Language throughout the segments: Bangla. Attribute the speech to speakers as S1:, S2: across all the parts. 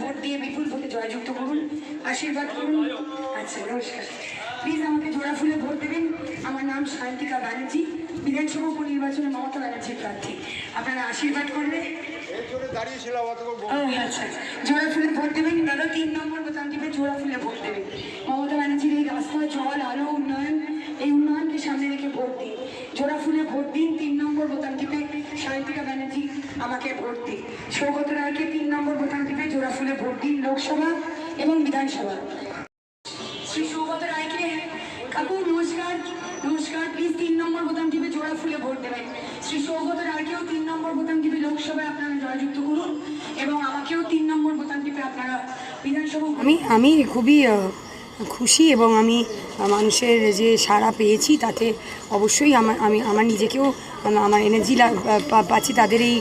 S1: ভোট দিয়ে বিপুল ভোটে জয়যুক্ত করুন আশীর্বাদ করুন। আচ্ছা নমস্কার। প্লিজ আমাকে জোড়া ফুলে ভোট দেবেন। আমার নাম শান্তিকা ব্যানার্জি বিধানসভা উপনির্বাচনে মমতা ব্যানার্জির প্রার্থী। আপনারা আশীর্বাদ করবে।
S2: এর জন্য দাঁড়িয়েছিলাম অতক্ষণ
S1: ও আচ্ছা জোড়া ফুলে ভোট দেবেন। দাদা তিন নম্বর বোতাম টিপে জোড়া ফুলে ভোট দেবেন। মমতা ব্যানার্জির এই রাস্তা জল আলো উন্নয়ন এই উন্নয়নকে সামনে রেখে ভোট দিন। জোড়া ফুলে ভোট দিন, তিন নম্বর বোতাম টিপে সাহিত্যিকা ব্যানার্জি আমাকে ভোট দিন সৌগত রায়কে তিন নম্বর বোতাম টিপে জোড়া ফুলে ভোট দিন লোকসভা এবং বিধানসভা। শ্রী সৌগত রায়কে, কাকু, নমস্কার নমস্কার প্লিজ তিন নম্বর বোতাম টিপে জোড়া ফুলে ভোট দেবেন। শ্রী সৌগত রায়কেও তিন নম্বর বোতাম টিপে লোকসভায় আপনারা জয়যুক্ত করুন এবং আমাকেও তিন নম্বর বোতাম টিপে আপনারা বিধানসভা
S3: আমি আমি খুবই খুশি এবং আমি মানুষের যে সাড়া পেয়েছি তাতে অবশ্যই আমার, আমি, আমার নিজেকেও আমার এনার্জি পাচ্ছি, তাদের এই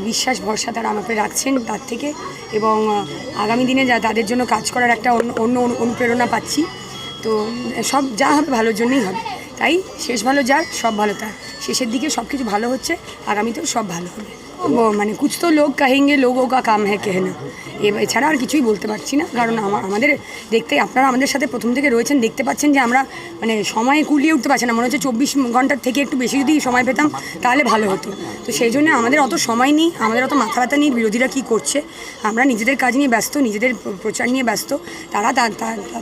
S3: বিশ্বাস, ভরসা তারা আমাকে রাখছেন তার থেকে এবং আগামী দিনে যা, তাদের জন্য কাজ করার একটা অন্য অন্য অনু- অনুপ্রেরণা পাচ্ছি। তো সব যা হবে ভালোর জন্যই হবে। তাই শেষ ভালো যার, সব ভালো তার। শেষের দিকে সব কিছু ভালো হচ্ছে, আগামীতেও সব ভালো হবে। মানে কুছ তো লোক কাহেঙ্গে, লোগো কা কাম হ্যাঁ কেহনা। এছাড়া আর কিছুই বলতে পারছি না। কারণ আমা- আমাদের দেখতে, আপনারা আমাদের সাথে প্রথম থেকে রয়েছেন, দেখতে পাচ্ছেন যে আমরা মানে সময়ে কুলিয়ে উঠতে পারছি না। মনে হচ্ছে চব্বিশ ঘণ্টার থেকে একটু বেশি যদি সময় পেতাম, তাহলে ভালো হতো। তো সেই জন্য আমাদের অত সময় নেই, আমাদের অত মাথা ব্যথা নেই, বিরোধীরা কী করছে। আমরা নিজেদের কাজ নিয়ে ব্যস্ত, নিজেদের প্রচার নিয়ে ব্যস্ত। তারা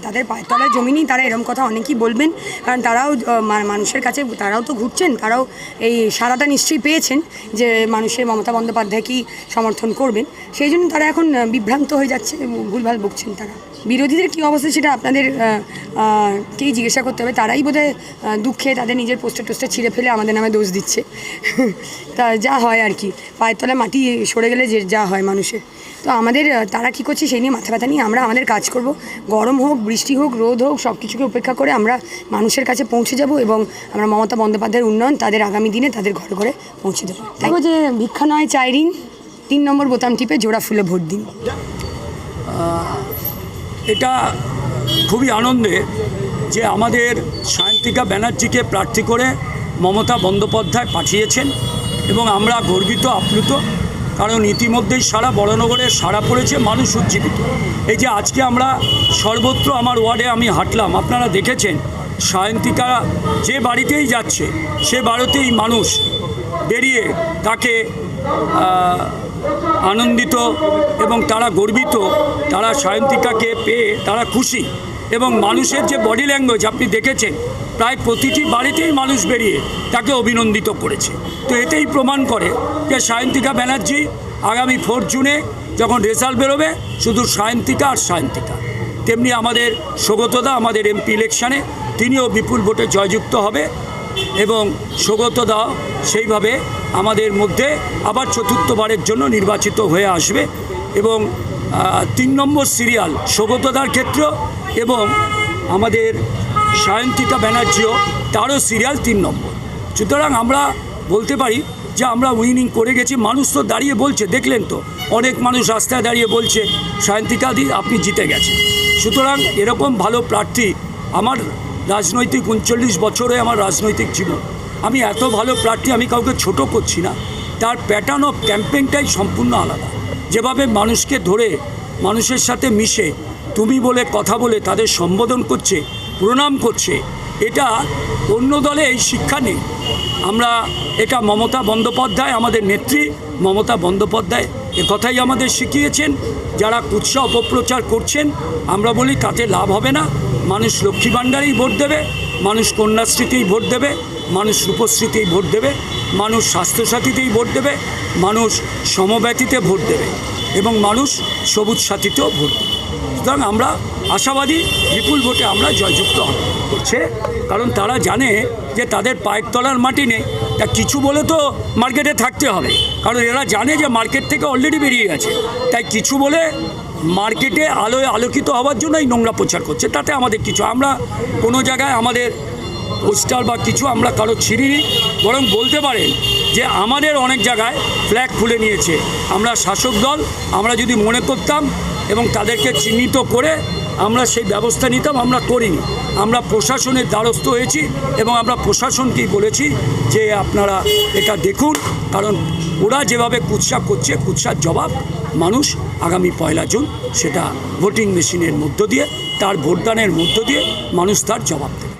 S3: তাদের পায়ের তলায় জমি নেই, তারা এরকম কথা অনেকেই বলবেন। কারণ তারাও মানুষের কাছে, তারাও তো ঘুরছেন, তারাও এই সারাটা নিশ্চয়ই পেয়েছেন যে মানুষের মমতা বন্দ্যোপাধ্যায়কেই সমর্থন করবেন? সেই জন্য তারা এখন বিভ্রান্ত হয়ে যাচ্ছে ভুলভাল বকছেন তারা। বিরোধীদের কী অবস্থা সেটা আপনাদের কেই জিজ্ঞাসা করতে হবে? তারাই বোধহয় দুঃখে তাদের নিজের পোস্টার টোস্টার ছিঁড়ে ফেলে আমাদের নামে দোষ দিচ্ছে। তা যা হয় আর কি। পায়ের তলায় মাটি সরে গেলে যে যা হয় মানুষের। তো আমাদের তারা কী করছে সেই নিয়ে মাথা ব্যথা নিয়ে আমরা আমাদের কাজ করব। গরম হোক বৃষ্টি হোক রোদ হোক সব কিছুকে উপেক্ষা করে আমরা মানুষের কাছে পৌঁছে যাব এবং আমরা মমতা বন্দ্যোপাধ্যায়ের উন্নয়ন তাদের আগামী দিনে তাদের ঘরে ঘরে পৌঁছে দেবো। তাই যে ভিক্ষা নয় চাই ঋণ তিন নম্বর বোতাম টিপে জোড়া ফুলে ভোট দিন।
S4: এটা খুবই আনন্দে যে আমাদের সায়ন্তিকা ব্যানার্জিকে প্রার্থী করে মমতা বন্দ্যোপাধ্যায় পাঠিয়েছেন এবং আমরা গর্বিত আপ্লুত। কারণ ইতিমধ্যেই সারা বড়নগরে সারা পড়েছে মানুষ উজ্জীবিত। এই যে আজকে আমরা সর্বত্র আমার ওয়ার্ডে আমি হাঁটলাম, আপনারা দেখেছেন, সায়ন্তিকা যে বাড়িতেই যাচ্ছে, সে বাড়িতেই মানুষ বেরিয়ে তাকে আনন্দিত এবং তারা গর্বিত, তারা সায়ন্তিকাকে পেয়ে তারা খুশি। এবং মানুষের যে বডি ল্যাঙ্গুয়েজ আপনি দেখেছেন, প্রায় প্রতিটি বাড়িতেই মানুষ বেরিয়ে তাকে অভিনন্দিত করেছে। তো এতেই প্রমাণ করে যে সায়ন্তিকা ব্যানার্জি আগামী ফোর জুনে যখন রেজাল্ট বেরোবে, শুধু সায়ন্তিকা আর সায়ন্তিকা। তেমনি আমাদের সৌগতদা, আমাদের এমপি ইলেকশানে তিনিও বিপুল ভোটে জয়যুক্ত হবে এবং সৌগত দাও সেইভাবে আমাদের মধ্যে আবার চতুর্থবারের জন্য নির্বাচিত হয়ে আসবে এবং তিন নম্বর সিরিয়াল সৌগতদার ক্ষেত্রেও এবং আমাদের সায়ন্তিকা ব্যানার্জিও তারও সিরিয়াল তিন নম্বর। সুতরাং আমরা বলতে পারি যে আমরা উইনিং করে গেছি। মানুষ তো দাঁড়িয়ে বলছে, দেখলেন তো, অনেক মানুষ রাস্তায় দাঁড়িয়ে বলছে, সায়ন্তিকা দি, আপনি জিতে গেছেন। সুতরাং এরকম ভালো প্রার্থী আমার রাজনৈতিক উনচল্লিশ বছরে আমার রাজনৈতিক জীবন। আমি এত ভালো প্রার্থী, আমি কাউকে ছোট করছি না। তার প্যাটার্ন অফ ক্যাম্পেইনটাই সম্পূর্ণ আলাদা। যেভাবে মানুষকে ধরে, মানুষের সাথে মিশে তুমি বলে কথা বলে তাদের সম্বোধন করছে, প্রণাম করছে। এটা অন্য দলে এই শিক্ষা নেই। আমরা এটা মমতা বন্দ্যোপাধ্যায়, আমাদের নেত্রী মমতা বন্দ্যোপাধ্যায় কথাই আমাদের শিখিয়েছেন। যারা কুৎসা অপপ্রচার করছেন, আমরা বলি তাতে লাভ হবে না। মানুষ লক্ষ্মী ভাণ্ডারেই ভোট দেবে, মানুষ কন্যাশ্রীতেই ভোট দেবে, মানুষ রূপশ্রীতেই ভোট দেবে, মানুষ স্বাস্থ্যসাথীতেই ভোট দেবে, মানুষ সমব্যথীতে ভোট দেবে এবং মানুষ সবুজ সাথীতেও ভোট দেবে। সুতরাং আমরা আশাবাদী বিপুল ভোটে আমরা জয়যুক্ত হচ্ছে কারণ তারা জানে যে তাদের পায়ের তলার মাটি নেই। তা কিছু বলে তো মার্কেটে থাকতে হবে। কারণ এরা জানে যে মার্কেট থেকে অলরেডি বেরিয়ে গেছে। তাই কিছু বলে মার্কেটে আলোয় আলোকিত হওয়ার জন্য এই নোংরা প্রচার করছে। তাতে আমাদের কিছু, আমরা কোনো জায়গায় আমাদের পোস্টার বা কিছু আমরা কারও ছিঁড়িনি, বরং বলতে পারেন যে আমাদের অনেক জায়গায় ফ্ল্যাগ খুলে নিয়েছে। আমরা শাসক দল, আমরা যদি মনে করতাম এবং তাদেরকে চিহ্নিত করে আমরা সেই ব্যবস্থা নিতাম, আমরা করিনি। আমরা প্রশাসনের দ্বারস্থ হয়েছি এবং আমরা প্রশাসনকেই বলেছি যে আপনারা এটা দেখুন, কারণ ওরা যেভাবে কুৎসা করছে, কুৎসার জবাব মানুষ আগামী পয়লা জুন সেটা ভোটিং মেশিনের মধ্য দিয়ে, তার ভোটদানের মধ্য দিয়ে মানুষ তার জবাব দেবে।